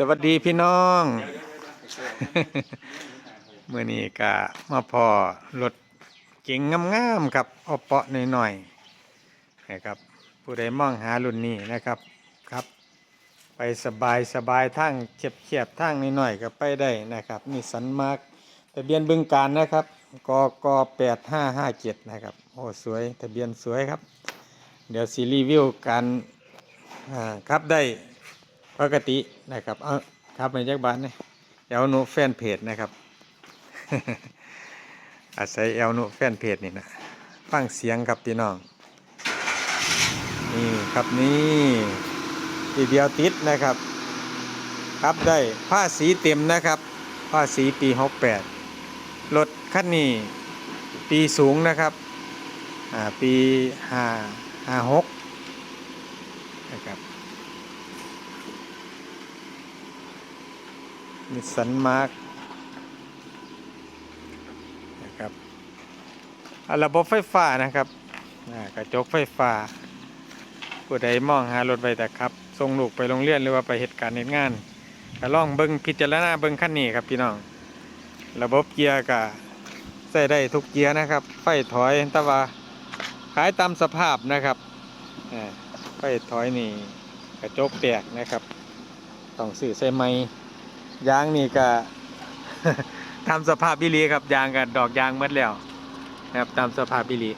สวัสดีพี่น้องเมื่อนี้ก็มาพอรถเก๋งงามๆครับเอาเปาะหน่อยๆนะครับผู้ใดมองหารุ่นนี้นะครับครับ ไปสบายสบายๆทั้งเฉียบเฉียบๆทั้งหน่อยๆก็ไปได้นะครับนี่สันมาร์กทะเบียนบึงการนะครับกกแปดห้าห้าเจ็ดนะครับโอ้สวยทะเบียนสวยครับ เดี๋ยวซีรีวิวการครับได้ ปกตินะครับเอาครับในจักรบาทนี่เอลนุแฟนเพจนะครับ อาศัยเอลนุแฟนเพจนี่นะฟังเสียงครับพี่น้อง นี่ครับนี่ทีเดียวติดนะครับ ครับได้ผ้าสีเต็มนะครับผ้าสีปีหกแปดรถคันนี้ปีสูงนะครับอ่าปีห้าห้าหกนะครับ นิสสันมาร์กนะครับระบบไฟฟ้านะครับกระจกไฟฟ้าผู้ใดมองหารถไปแต่ครับส่งลูกไปโรงเรียนหรือว่าไปเหตุการณ์เหตุงานก็ลองเบิ้งพิจารณาเบิ้งขั้นนี้ครับพี่น้อง ระบบเกียร์ก็ใส่ได้ทุกเกียร์นะครับ ไฟถอยแต่ว่าขายตามสภาพนะครับไฟถอยนี่กระจกแตกนะครับ ต้องซื้อใส่ไม้ ยางนี่ก็ ตามสภาพบิลีครับยางกับดอกยางหมดแล้วนะครับตามสภาพบิลี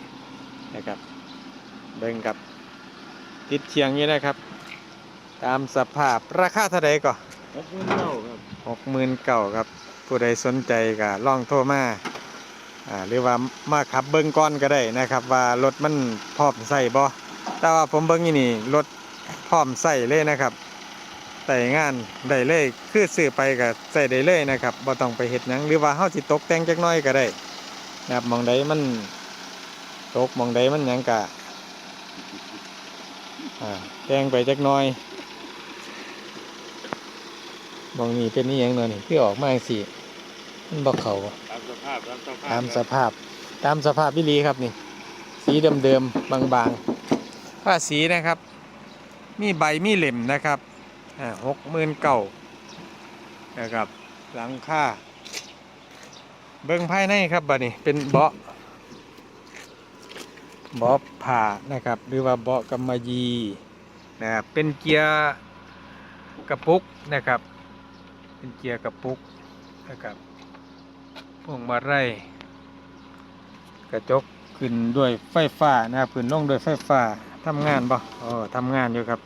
นะครับเบิ่งกับติดเชียงนี้นะครับ ตามสภาพราคาเท่าไรก็หกหมื่นเก้าครับหกหมื่นเก่าครับ ผู้ใดสนใจก็ล่องโทรมาอ่าหรือว่ามาขับเบิ้งก้อนก็ได้นะครับ ว่ารถมันพร้อมใส่บ่แต่ว่าผมเบิ้งนี่นี่รถพร้อมใส่เลยนะครับ ใส่งานได้เลยคือซื้อไปก็ใส่ได้เลยนะครับบ่ต้องไปเฮ็ดหยังหรือว่าเฮาสิตกแต่งจักหน้อยก็ได้นะครับหมองใดมันตกหมองใดมันหยังก็อ่าแต่งไปจักหน้อยหมองนี้เป็นนี่ยังเนาะนี่คือออกมาจังซี่มันบ่เข้าตามสภาพตามสภาพตามสภาพตามสภาพวิลีครับนี่ สีเดิมๆบางๆผ้าสีนะครับ มีใบมีเหล่มนะครับ หกหมื่นเก่านะครับ หลังค่า เบิ้งภายในครับบัดนี้เป็นเบาะเบาะผ่านะครับ หรือว่าเบาะกำมะยีนะครับเป็นเกียร์กระปุกนะครับ เป็นเกียร์กระปุกนะครับพวงมาลัยกระจกขึ้นด้วยไฟฟ้านะครับขึ้นลงด้วยไฟฟ้าทำงานบ่อ๋อทำงานอยู่ครับ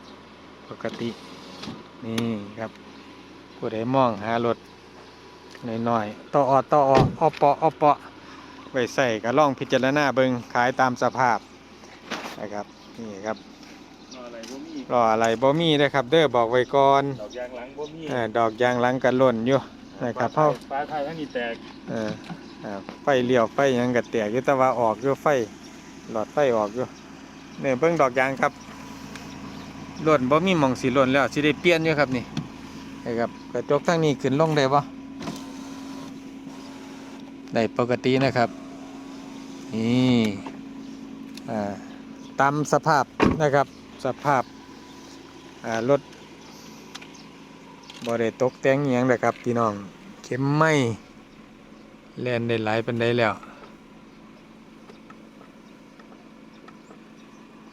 ปกติ นี่ครับผู้ใดมองหารถหน่อยๆต่ออต่อออปออปอไว้ใส่ก็ล่องพิจารณาเบิงขายตามสภาพนะครับนี่ครับรออะไรบ่มีรออะไรบ่มีเด้อครับ เด้อบอกไว้ก่อนดอกยางหลังบ่มีเออดอกยางหลังกันหล่นอยู่นะครับเพราะฟ้าไทยทั้งนี้แตกเอออ่าไฟเลี้ยวไฟหยังกระแตกอยู่แต่ว่าออกอยู่ไฟหลอดไฟออกอยู่เนี่ยเบิ่งดอกยางครับห ล่นบ่มีหมองสีหล่นแล้วสิได้เปลี่ยนอยู่ครับนี่นะครับกระจกทางนี้ขึ้นลงได้บ่ได้ปกตินะครับนี่อ่าตามสภาพนะครับสภาพอ่ารถบ่ได้ตกแต่งอิหยังนะครับพี่น้องเข็มไม้แล่นได้หลายปันได้แล้ว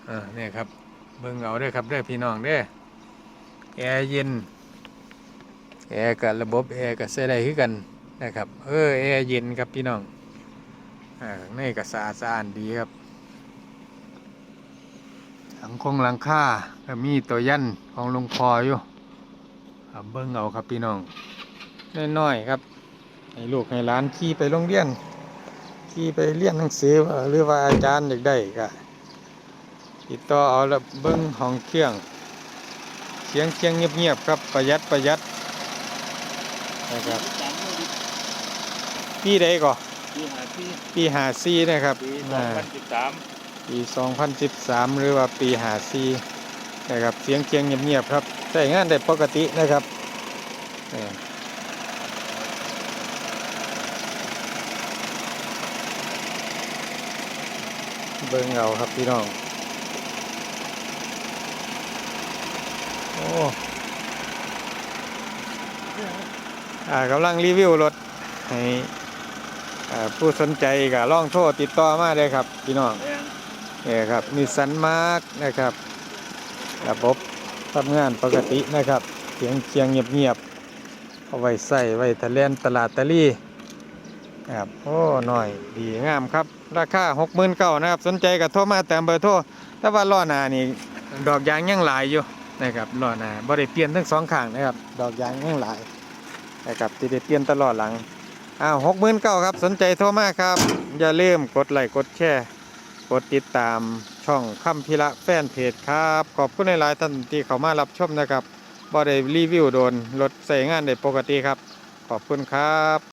อ่าเนี่ยครับ เบิ่งเอาเด้อครับเด้อพี่น้องเด้อแอร์เย็นแอร์กับระบบแอร์กับใช้ได้คือกันนะครับเออแอร์เย็นครับพี่น้องอ่าข้างในก็สะอาดสะอานดีครับหลังคงหลังคาก็มีตัวยันของหลวงพ่ออยู่เบิ่งเอาครับพี่น้องน้อยๆครับให้ลูกให้หลานขี่ไปโรงเรียนขี่ไปเรียนหนังสือเอ่อหรือว่าอาจารย์อยากได้ก็ ติดต่อเอาแล้วเบิ้งห้องเครื่อง เสียงเคียงเงียบๆครับประหยัดประหยัดนะครับสามโมงปีใดก่อปีหาที่ปีหาซีนะครับปีสออ่างพันสิบสามปี2013หรือว่าปีหาซีนะครับเสียงเคียงเงียบๆครับใช้งานได้ปกตินะครับเออเบิ่งเอาครับพี่น้อง โอ้อ่ากำลังรีวิวรถให้อ่าผู้สนใจก็ลองโทรติดต่อมาเลยครับ พี่น้องแม่นนี่ครับมีสันมาร์กนะครับ ระบบทำงานปกตินะครับเสียงเคียงเงียบๆเอาไว้ใส่ไว้ทะเลนตลาดตะลี่นะครับโอ้หน่อยดีงามครับ ราคาหกหมื่นเก้านะครับ สนใจก็โทรมาตามเบอร์โทรแต่ว่าล้อหน้านี่ดอกยางยังหลายอยู่ นะครับล้อหน้าบ่ได้เปลี่ยนทั้งสองข้างนะครับ ดอกยางยังหลายนะครับที่ได้เปลี่ยนตลอดหลังอ้าวหกหมื่นเก้าครับ สนใจโทรมาครับ อย่าลืมกดไลค์กดแชร์กดติดตามช่องคำพิระแฟนเพจครับ ขอบคุณในหลายๆท่านที่เข้ามารับชมนะครับบ่ได้รีวิวโดนรถใส่งานได้ปกติครับ ขอบคุณครับ